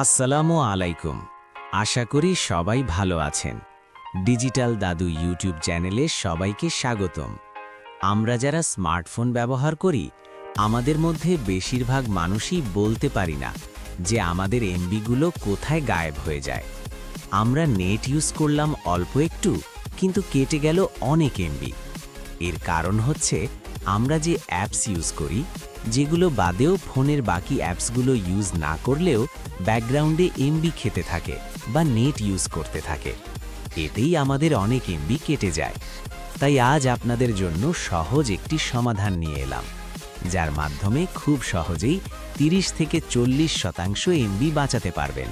আসসালামু আলাইকুম। আশা করি সবাই ভালো আছেন। ডিজিটাল দাদু ইউটিউব চ্যানেলে সবাইকে স্বাগতম। আমরা যারা স্মার্টফোন ব্যবহার করি, আমাদের মধ্যে বেশিরভাগ মানুষই বলতে পারি না যে আমাদের এমবিগুলো কোথায় গায়েব হয়ে যায়। আমরা নেট ইউজ করলাম অল্প একটু, কিন্তু কেটে গেল অনেক এমবি। এর কারণ হচ্ছে, আমরা যে অ্যাপস ইউজ করি যেগুলো বাদেও ফোনের বাকি অ্যাপসগুলো ইউজ না করলেও ব্যাকগ্রাউন্ডে এমবি খেতে থাকে বা নেট ইউজ করতে থাকে। এতেই আমাদের অনেক এমবি কেটে যায়। তাই আজ আপনাদের জন্য সহজ একটি সমাধান নিয়ে এলাম, যার মাধ্যমে খুব সহজেই 30 থেকে চল্লিশ শতাংশ এমবি বাঁচাতে পারবেন।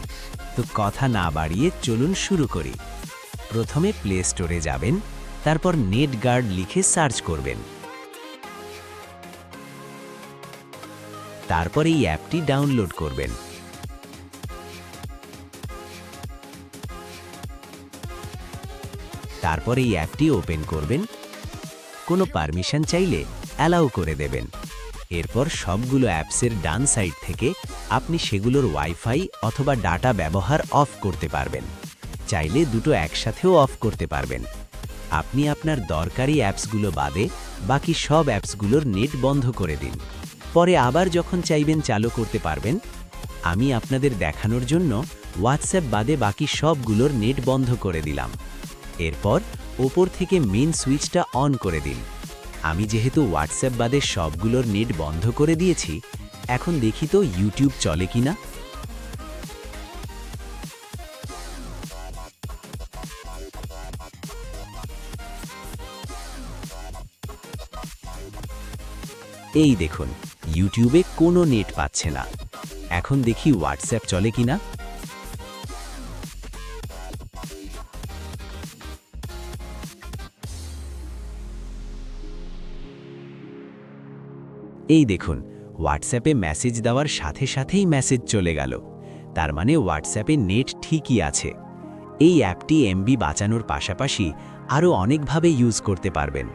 তো কথা না বাড়িয়ে চলুন শুরু করি। প্রথমে প্লে স্টোরে যাবেন, তারপর নেট গার্ড লিখে সার্চ করবেন। তারপর এই অ্যাপটি ডাউনলোড করবেন। তারপর এই অ্যাপটি ওপেন করবেন। কোনো পারমিশন চাইলে অ্যালাউ করে দেবেন। এরপর সবগুলো অ্যাপসের ডান সাইড থেকে আপনি সেগুলোর ওয়াইফাই অথবা ডাটা ব্যবহার অফ করতে পারবেন। চাইলে দুটো একসাথেও অফ করতে পারবেন। আপনি আপনার দরকারি অ্যাপসগুলো বাদে বাকি সব অ্যাপসগুলোর নেট বন্ধ করে দিন। পরে আবার যখন চাইবেন চালু করতে পারবেন, আমি আপনাদের দেখানোর জন্য হোয়াটসঅ্যাপ বাদে বাকি সবগুলোর নেট বন্ধ করে দিলাম। এরপর ওপর থেকে মেন সুইচটা অন করে দিন। আমি যেহেতু হোয়াটসঅ্যাপ বাদে সবগুলোর নেট বন্ধ করে দিয়েছি, এখন দেখি তো ইউটিউব চলে কিনা। এই দেখুন ইউটিউবে কোনো নেট পাচ্ছে না। এখন দেখি হোয়াটসঅ্যাপ চলে কিনা। এই দেখুন হোয়াটসঅ্যাপে মেসেজ দেওয়ার সাথে সাথেই মেসেজ চলে গেল। তার মানে হোয়াটসঅ্যাপে নেট ঠিকই আছে। এই অ্যাপটি এমবি বাঁচানোর পাশাপাশি আরও অনেকভাবে ইউজ করতে পারবেন।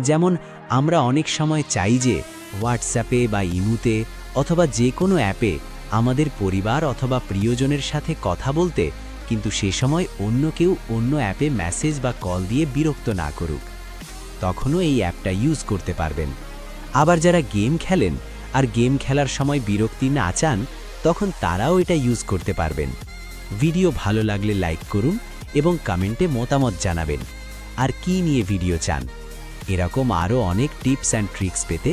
যেমন, আমরা অনেক সময় চাই যে হোয়াটসঅ্যাপে বা ইমুতে অথবা যে কোনো অ্যাপে আমাদের পরিবার অথবা প্রিয়জনের সাথে কথা বলতে কিন্তু সে সময় অন্য কেউ অন্য অ্যাপে মেসেজ বা কল দিয়ে বিরক্ত না করুক। তখনও এই অ্যাপটা ইউজ করতে পারবেন। আবার যারা গেম খেলেন আর গেম খেলার সময় বিরক্তি না চান, তখন তারাও এটা ইউজ করতে পারবেন। ভিডিও ভালো লাগলে লাইক করুন এবং কমেন্টে মতামত জানাবেন। আর কি নিয়ে ভিডিও চান? এরকম আরও অনেক টিপস অ্যান্ড ট্রিক্স পেতে